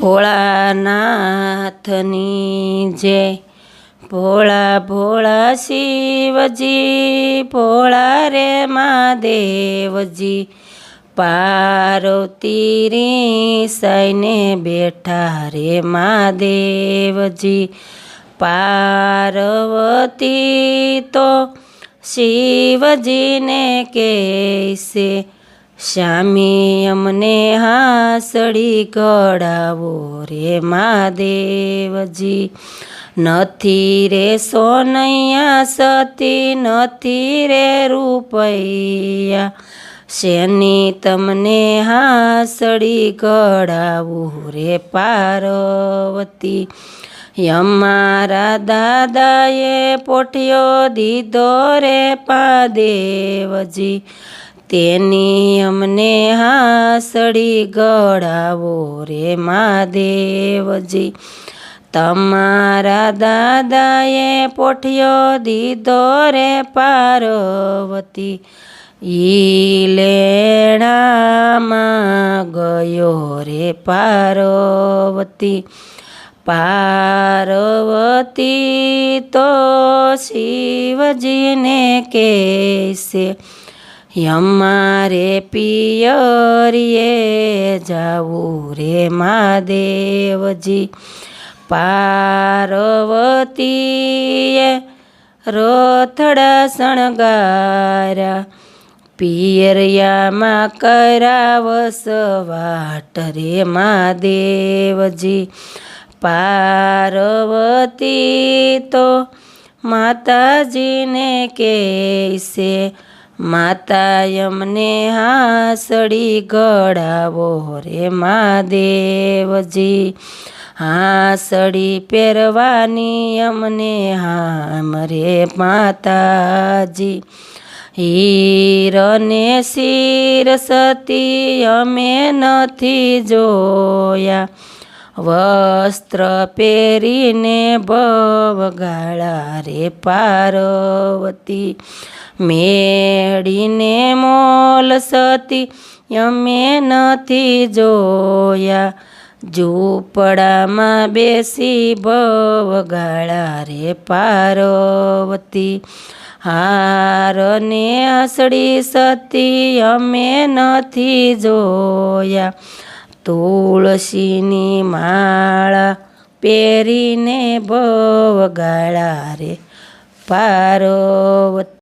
ભોળાનાથની જય ભોળા ભોળા શિવજી, ભોળા રે મહાદેવજી, પાર્વતી રીસાઈને બેઠા રે મહાદેવજી, પાર્વતી તો શિવજીને કહેશે શ્યામી અમને હાસડી કડાવો રે મહાદેવજી. નથી રે સોનૈયા, સતી નથી રે રૂપૈયા. શેની તમને હાસડી કડાવું રે પાર્વતી? અમારા દાદાએ પોઠિયો દીધો રે પાદેવજી. તેની અમને હાસડી ગળાવો રે મહાદેવજી. તમારા દાદાએ પોઠિયો દીધો રે પાર્વતી. ઈ લેણામાં ગયો રે પાર્વતી. પાર્વતી તો શિવજીને કહેશે અમારે પિયરીએ જાવું રે મહાદેવજી. પાર્વતીએ રોથડા શણગારા પિયરિયામાં કરાવસ વાટ રે મહાદેવજી. પાર્વતી તો માતાજીને કહેશે માતા અમને હાસડી ગળાવો રે મહાદેવજી. હાસડી પહેરવાની અમને હામ રે માતાજી. હીરને શિર સતી અમે નથી જોયા. વસ્ત્ર પહેરીને ભવગાળા રે પાર્વતી. મેળીને મોલ સતી અમે નથી જોયા. ઝૂંપડામાં બેસી ભવગાળા રે પાર્વતી. હારને અસડી સતી અમે નથી જોયા. તુલસીની માળા પહેરીને ભવગાળા રે પાર્વતી